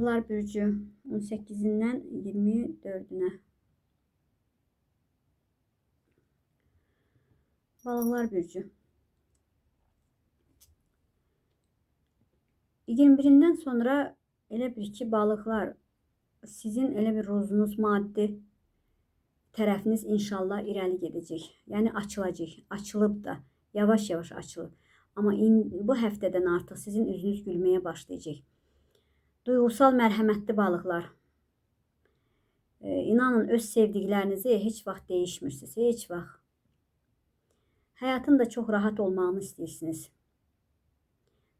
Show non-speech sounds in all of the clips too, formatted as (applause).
Balıklar bürcü 18'inden 24'üne. Balıklar bürcü. 21'indən sonra elə bir ki, balıqlar sizin elə bir rozunuz maddi tərəfiniz inşallah irəli gedəcək. Yəni açılacaq. Açılıb da yavaş-yavaş açılır. Amma in, bu həftədən artıq sizin üzünüz gülməyə başlayacaq. Duygusal mərhəmətli balıqlar. E, inanın öz sevdiklərinizi heç vaxt değişmirsiniz. Heç vaxt. Həyatın da çox rahat olmağını istəyirsiniz.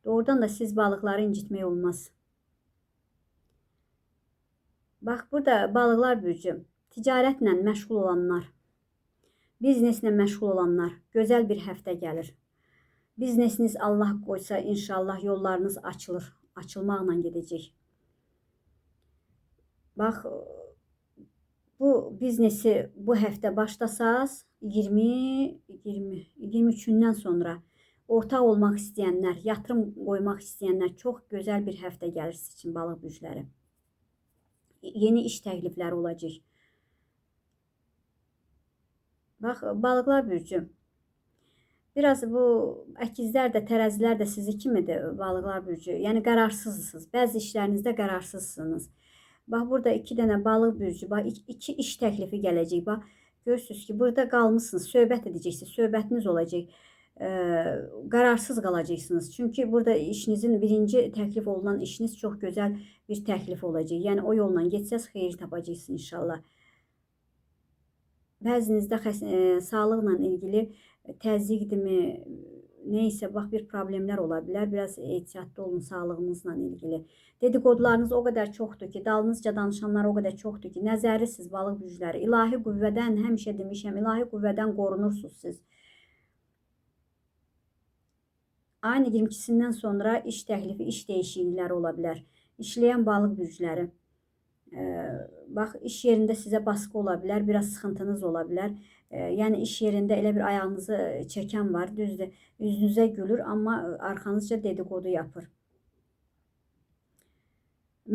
Doğrudan da siz balıqları incitmək olmaz. Bax burada balıqlar bürcü. Ticarətlə məşğul olanlar, bizneslə məşğul olanlar, gözəl bir həftə gəlir. Biznesiniz Allah qoysa inşallah yollarınız açılır, açılmaqla gedəcək. Bax bu biznesi bu həftə başlasaz 20 20 23-dən sonra ortaq olmaq istəyənlər, yatırım qoymaq istəyənlər çox gözəl bir həftə gəlir sizin üçün balıq bürcləri. Yeni iş təklifləri olacaq. Bax, balıqlar bürcü. Biraz bu əkizlər də, tərəzilər də sizi kimidir balıqlar bürcü. Yəni qərarsızsınız. Bəzi işlərinizdə qərarsızsınız. Bax burada 2 dənə balıq bürcü, bax 2 iş təklifi gələcək. Bax görürsüz ki, burada qalmısınız, söhbət edəcəksiniz, söhbətiniz olacaq. Ə, qərarsız qalacaqsınız. Çünki burada işinizin birinci təklif olunan işiniz çox gözəl bir təklif olacaq. Yəni o yolla getsəz xeyir tapacaqsınız inşallah. Bəzinizdə xəs sağlıqla ilgili təzyiqdirmi, neysə bax bir problemlər ola bilər. Biraz ehtiyatlı olun sağlığınızla ilgili. Dedikodularınız o qədər çoxdur ki, dalınızca danışanlar o qədər çoxdur ki, nəzərisiz balıq gücləri. İlahi qüvvədən həmişə demişəm, ilahi qüvvədən qorunursunuz siz. Aynı 22-sindən sonra iş təklifi, iş dəyişiklikləri ola bilər. İşləyən balıq bürcləri. Bax, iş yerində sizə baskı ola bilər, biraz sıxıntınız ola bilər. Yəni iş yerində elə bir ayağınızı çəkən var, düzdür. Üzünüzə gülür, amma arxanızca dedikodu yapır.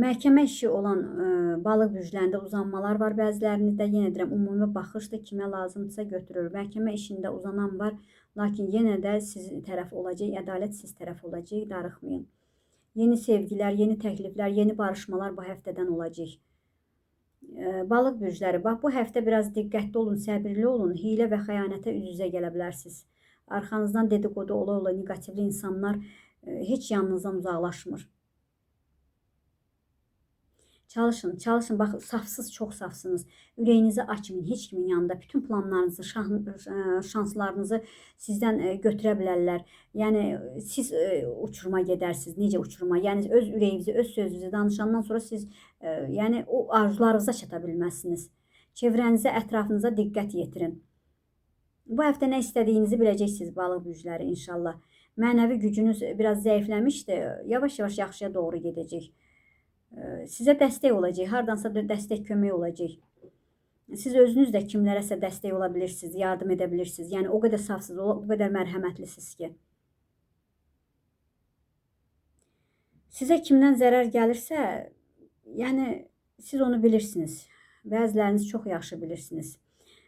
Məhkəmə işi olan ə, balıq bürclərində uzanmalar var. Bəzilərinizdə yenə deyirəm, ümumi baxışdır, kimə lazımdırsa götürür. Məhkəmə işində uzanan var, lakin yenə də siz tərəf olacaq, ədalət siz tərəf olacaq, darıxmayın. Yeni sevgilər, yeni təkliflər, yeni barışmalar bu həftədən olacaq. Balıq bürcləri, bax bu həftə biraz diqqətli olun, səbirli olun. Hiylə və xəyanətə üz-üzə gələ bilərsiniz. Arxanızdan dedikodu ola-ola neqativli insanlar heç yanınızdan uzaqlaşmır. Çalışın, çalışın. Bax, safsız, çox safsınız. Ürəyinizi açmayın heç kimin yanında. Bütün planlarınızı, şanslarınızı sizdən götürə bilərlər. Yəni siz uçuruma gedərsiniz. Necə uçuruma? Yəni öz ürəyinizi, öz sözünüzü danışandan sonra siz yəni o arzularınıza çata bilməzsiniz. Çevrənizə, ətrafınıza diqqət yetirin. Bu həftə nə istədiyinizi biləcəksiniz balıq bürcləri inşallah. Mənəvi gücünüz biraz zəifləmişdi. Yavaş-yavaş yaxşıya doğru gedəcək sizə dəstək olacaq, hardansa da dəstək kömək olacaq. Siz özünüz də kimlərəsə dəstək ola bilirsiniz, yardım edə bilirsiniz. Yəni o qədər safsız, o qədər mərhəmətlisiniz ki. Sizə kimdən zərər gəlirsə, yəni siz onu bilirsiniz. Bəziləriniz çox yaxşı bilirsiniz.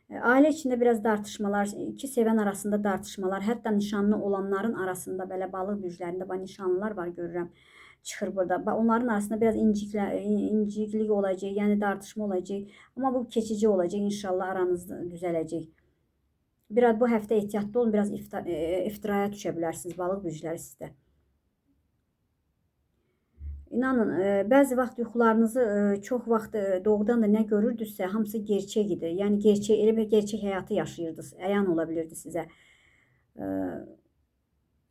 Ailə içində biraz dartışmalar, iki sevən arasında dartışmalar, hətta nişanlı olanların arasında belə balıq bürclərində bax nişanlılar var görürəm çıxır burada. Onların arasında biraz inciklə, inciklik olacaq, yəni dartışma olacaq. Amma bu keçici olacaq. İnşallah aranız düzələcək. Biraz bu həftə ehtiyatlı olun, biraz ifta, e, iftiraya düşə bilərsiniz balıq gücləri sizdə. İnanın, e, bəzi vaxt yuxularınızı e, çox vaxt doğrudan da nə görürdünüzsə, hamısı gerçək idi. Yəni gerçək elə bir gerçək həyatı yaşayırdınız. Əyan ola bilirdi sizə.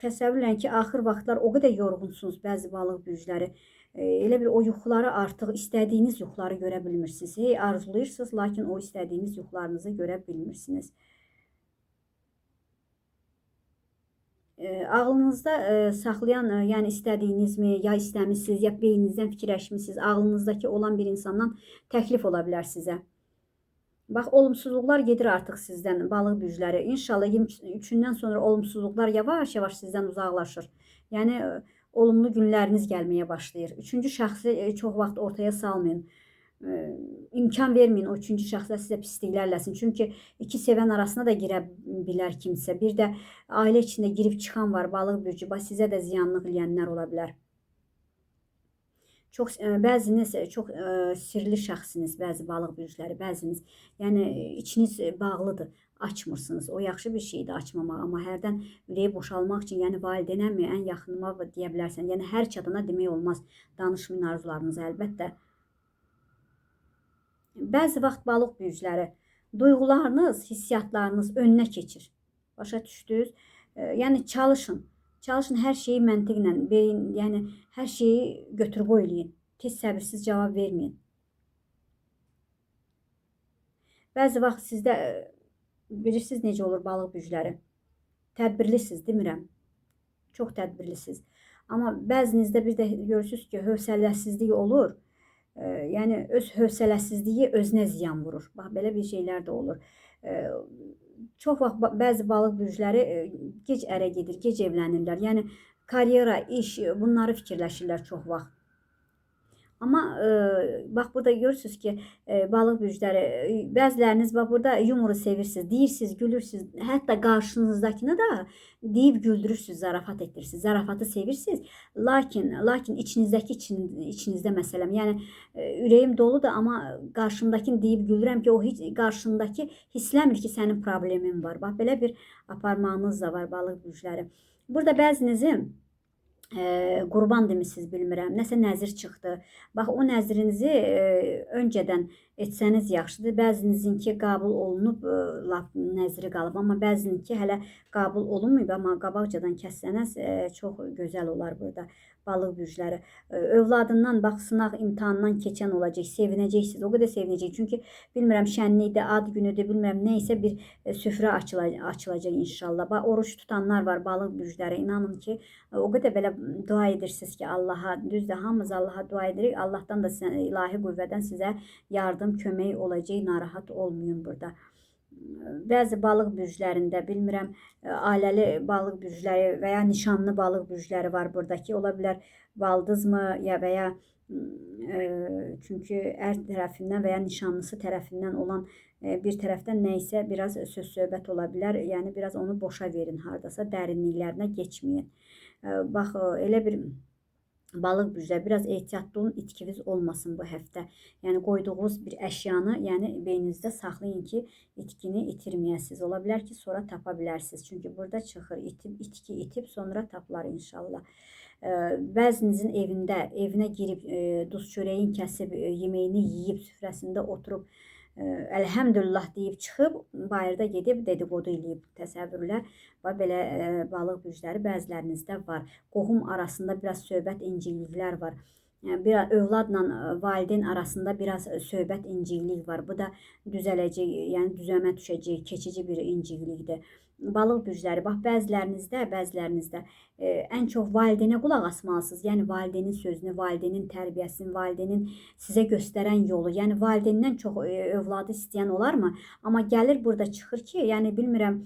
Təsəvvürləyin ki, axır vaxtlar o qədər yorğunsunuz bəzi balıq bürcləri. E, elə bir o yuxuları artıq istədiyiniz yuxuları görə bilmirsiniz. Hey arzulayırsınız, lakin o istədiyiniz yuxularınızı görə bilmirsiniz. E, ağlınızda e, saxlayan, yəni istədiyinizmi, ya istəmisiniz, ya beyninizdən fikirləşmisiniz, ağlınızdakı olan bir insandan təklif ola bilər sizə. Bax, olumsuzluqlar gedir artıq sizdən, balıq bürcləri. İnşallah 23-dən sonra olumsuzluqlar yavaş-yavaş sizdən uzaqlaşır. Yəni olumlu günləriniz gəlməyə başlayır. Üçüncü şəxsi e, çox vaxt ortaya salmayın. E, imkan verməyin o üçüncü şəxsə sizə pisliklər eləsin. Çünki iki sevən arasına da girə bilər kimsə. Bir də ailə içində girib çıxan var, balıq bürcü. Sizə də ziyanlıq eləyənlər ola bilər. Çox ə, bəziniz çox ə, sirli şəxsiniz, bəzi balıq bürcləri, bəziniz. Yəni ə, içiniz ə, bağlıdır, açmırsınız. O yaxşı bir şeydir açmamaq, amma hərdən ürəyi boşalmaq üçün, yəni valideynəmi, ən yaxınıma deyə bilərsən. Yəni hər çatana demək olmaz. Danışmayın arzularınızı əlbəttə. Bəzi vaxt balıq bürcləri duyğularınız, hissiyatlarınız önünə keçir. Başa düşdünüz? Yəni çalışın. Çalışın hər şeyi məntiqlə, beyin, yəni hər şeyi götür qoy eləyin. Tez səbirsiz cavab verməyin. Bəzi vaxt sizdə ə, bilirsiniz necə olur balıq bürcləri? Tədbirlisiniz, demirəm. Çox tədbirlisiniz. Amma bəzinizdə bir də görürsüz ki, hövsələsizlik olur. Ə, yəni öz hövsələsizliyi özünə ziyan vurur. Bax belə bir şeylər də olur. Çox vaxt bəzi balıq bürcləri gec ərə gedir, gec evlənirlər. Yəni karyera, iş bunları fikirləşirlər çox vaxt. Amma ə, bax burada görürsüz ki, ə, balıq bürcləri ə, bəziləriniz bax burada yumoru sevirsiniz, deyirsiniz, gülürsüz. Hətta qarşınızdakını da deyib güldürürsüz, zarafat etdirirsiniz. Zarafatı sevirsiniz. Lakin lakin içinizdəki için, içinizdə məsələm, yəni ə, ürəyim doludur, amma qarşımdakını deyib güldürəm ki, o heç qarşındakı hissləmir ki, sənin problemin var. Bax belə bir aparmağınız da var balıq bürcləri. Burada bəzinizin Eee, qurban demisiniz bilmirəm. Nəsə nəzir çıxdı. Bax o nəzrinizi eee, öncədən etsəniz yaxşıdır. Bəzinizinki qəbul olunub, eee, lap nəzri qalıb, amma bəzininki hələ qəbul olunmayıb, amma qabaqcadan kəssəniz eee, çox gözəl olar burada balıq bürcləri. Eee, övladından bax sınaq imtahandan keçən olacaq, sevinəcəksiniz. O qədər sevinəcək. Çünki bilmirəm şənlikdir, ad günüdür, bilmirəm nə isə bir e, süfrə açılacaq, açılacaq inşallah. Bax oruç tutanlar var, balıq bürcləri. İnanın ki, e, o qədər belə dua edirsiniz ki, Allaha, düzdür, hamımız Allaha dua edirik. Allahdan da sizə ilahi qüvvədən sizə yardım, kömək olacaq. Narahat olmayın burada. Bəzi balıq bürclərində bilmirəm, ailəli balıq bürcləri və ya nişanlı balıq bürcləri var burdakı. Ola bilər baldızmı ya və ya ə, çünki ər tərəfindən və ya nişanlısı tərəfindən olan ə, bir tərəfdən nə isə biraz söz söhbət ola bilər. Yəni biraz onu boşa verin hardasa, dərinliklərinə keçməyin. Ə, Bax elə bir balıq bürcləri biraz ehtiyatlı olun, itkiniz olmasın bu həftə. Yəni qoyduğunuz bir əşyanı, yəni beyninizdə saxlayın ki, itkini itirməyəsiniz. Ola bilər ki, sonra tapa bilərsiniz. Çünki burada çıxır itib, itki itib sonra tapılar inşallah. Ə, Bəzinizin evində, evinə girib ə, duz çörəyin kəsib, ə, yeməyini yeyib, süfrəsində oturub əlhəmdülillah deyib çıxıb bayırda gedib dedikodu eləyib təsəvvürlər. Və belə ə, balıq bürcləri bəzilərinizdə var. Qohum arasında biraz söhbət incikliklər var. Bir övladla valideyn arasında biraz söhbət inciklik var. Bu da düzələcək, yəni düzəmə düşəcək, keçici bir inciklikdir. Balıq bürcləri, bax bəzilərinizdə, bəzilərinizdə ə, ən çox valideynə qulaq asmalısınız. Yəni valideynin sözünü, valideynin tərbiyəsini, valideynin sizə göstərən yolu. Yəni valideyndən çox ə, övladı istəyən olarmı? Amma gəlir burada çıxır ki, yəni bilmirəm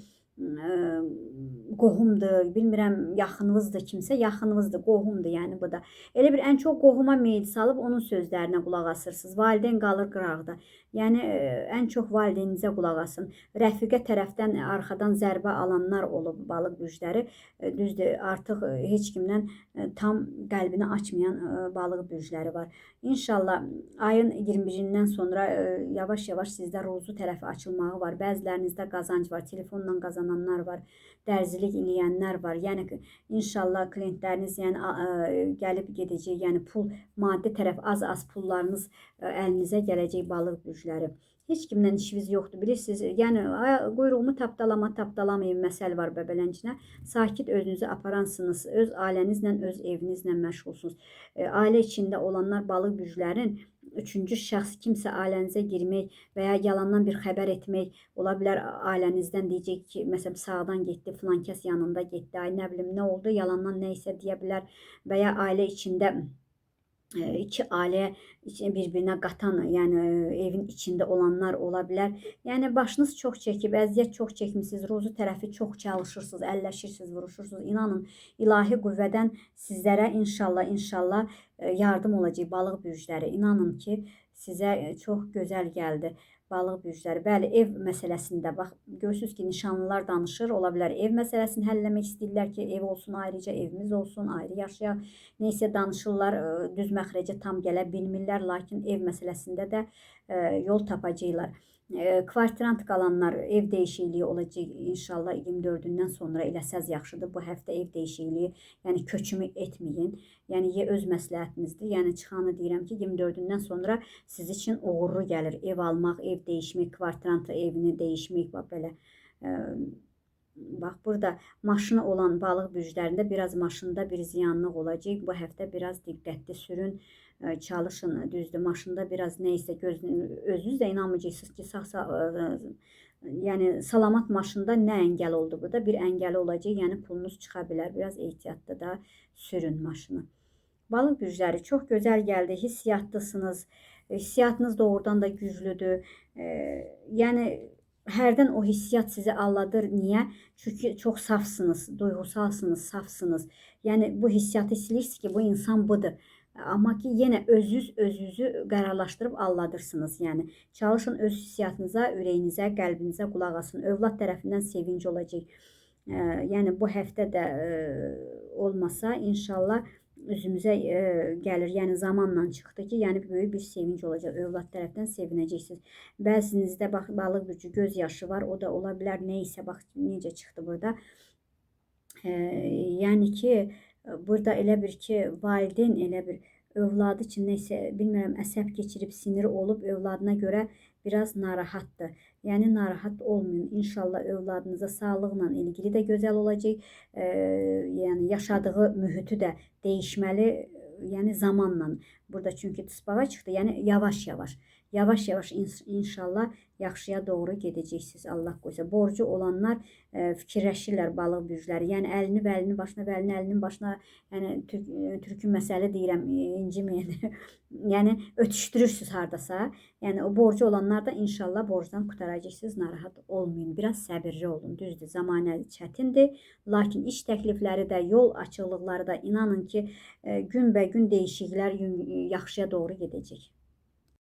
qohumdur, bilmirəm yaxınınızdır kimsə, yaxınınızdır, qohumdur, yəni bu da. Elə bir ən çox qohuma meyil salıb onun sözlərinə qulaq asırsınız. Valideyn qalır qırağda. Yəni ən çox valideyninizə qulaq asın. Rəfiqə tərəfdən arxadan zərbə alanlar olub balıq bürcləri. Düzdür, artıq heç kimdən tam qəlbini açmayan balıq bürcləri var. İnşallah ayın 21-dən sonra yavaş-yavaş sizdə ruzu tərəfi açılmağı var. Bəzilərinizdə qazanc var, telefonla qazananlar var, dərzilik eləyənlər var. Yəni inşallah klientləriniz yəni ə, gəlib gedəcək, yəni pul, maddi tərəf az-az pullarınız ə, əlinizə gələcək balıq bürcləri. Heç kimdən işiniz yoxdur, bilirsiniz? Yəni quyruğumu tapdalama, tapdalamayın məsəl var bəbələncinə. Sakit özünüzü aparansınız, öz ailənizlə, öz evinizlə məşğulsunuz. E, ailə içində olanlar balıq bürclərin üçüncü şəxs kimsə ailənizə girmək və ya yalandan bir xəbər etmək ola bilər. Ailənizdən deyəcək ki, məsələn sağdan getdi, filan kəs yanında getdi, ay nə bilim nə oldu, yalandan nə isə deyə bilər. Və ya ailə içində iki aile birbirine qatan, yəni evin içində olanlar ola bilər. Yəni başınız çox çəkib, əziyyət çox çəkmisiniz, ruzi tərəfi çox çalışırsınız, əlləşirsiniz, vuruşursunuz. İnanın, ilahi qüvvədən sizlərə inşallah, inşallah yardım olacaq balıq bürcləri. İnanın ki, sizə çox gözəl gəldi balıq bürcləri. Bəli, ev məsələsində bax görürsüz ki, nişanlılar danışır, ola bilər ev məsələsini həllləmək istəyirlər ki, ev olsun, ayrıca evimiz olsun, ayrı yaşayaq. Neysə danışırlar, ə, düz məxrəcə tam gələ bilmirlər, lakin ev məsələsində də ə, yol tapacaqlar. Ə, Kvartirant qalanlar ev dəyişikliyi olacaq inşallah 24-dən sonra eləsəz yaxşıdır. Bu həftə ev dəyişikliyi, yəni köçümü etməyin. Yəni ye öz məsləhətinizdir. Yəni çıxanı deyirəm ki, 24-dən sonra siz üçün uğurlu gəlir. Ev almaq, ev dəyişmək, kvartirant evini dəyişmək bax belə. Ə, Bax burada maşını olan balıq bürclərində biraz maşında bir ziyanlıq olacaq. Bu həftə biraz diqqətli sürün, ə, çalışın. Düzdür, maşında biraz nə isə özünüz də inanmayacaqsınız ki, sağ sağ ə, yəni salamat maşında nə əngəl oldu burada? Bir əngəli olacaq. Yəni pulunuz çıxa bilər. Biraz ehtiyatlı da sürün maşını. Balıq bürcləri çox gözəl gəldi. Hissiyatlısınız. Hissiyatınız doğrudan da güclüdür. E, yəni hərdən o hissiyat sizi alladır. Niyə? Çünki çox safsınız, duyğusalsınız, safsınız. Yəni bu hissiyatı hissləyirsiniz ki, bu insan budur. Amma ki yenə özünüz özünüzü qərarlaşdırıb aldadırsınız. Yəni çalışın öz hissiyatınıza, ürəyinizə, qəlbinizə qulaq asın. Övlad tərəfindən sevinc olacaq. Yəni bu həftə də olmasa inşallah üzümüzə ə, gəlir. Yəni zamanla çıxdı ki, yəni böyük bir sevinc olacaq. Övlad tərəfdən sevinəcəksiniz. Bəzinizdə bax balıq bürcü göz yaşı var. O da ola bilər nə isə bax necə çıxdı burada. Ə, yəni ki, burada elə bir ki, valideyn elə bir övladı üçün nəsə bilmirəm əsəb keçirib siniri olub övladına görə biraz narahatdır. Yəni narahat olmayın. İnşallah övladınıza sağlıqla ilgili də gözəl olacaq. Ə, yəni yaşadığı mühiti də dəyişməli, yəni zamanla. Burada çünki tısbağa çıxdı. Yəni yavaş-yavaş, yavaş-yavaş inşallah yaxşıya doğru gedəcəksiniz. Allah qoysa. Borcu olanlar ə, fikirləşirlər balıq bürcləri. Yəni əlini vəlini başına, vəlini əlinin başına, yəni türk, türkün məsələ deyirəm, inciməyin. (laughs) yəni ötüşdürürsüz hardasa. Yəni o borcu olanlar da inşallah borcdan qurtaracaqsınız. Narahat olmayın. Biraz səbirli olun. Düzdür, zamanə çətindir, lakin iş təklifləri də, yol açıqlıqları da inanın ki, günbəgün dəyişikliklər gün- yaxşıya doğru gedəcək.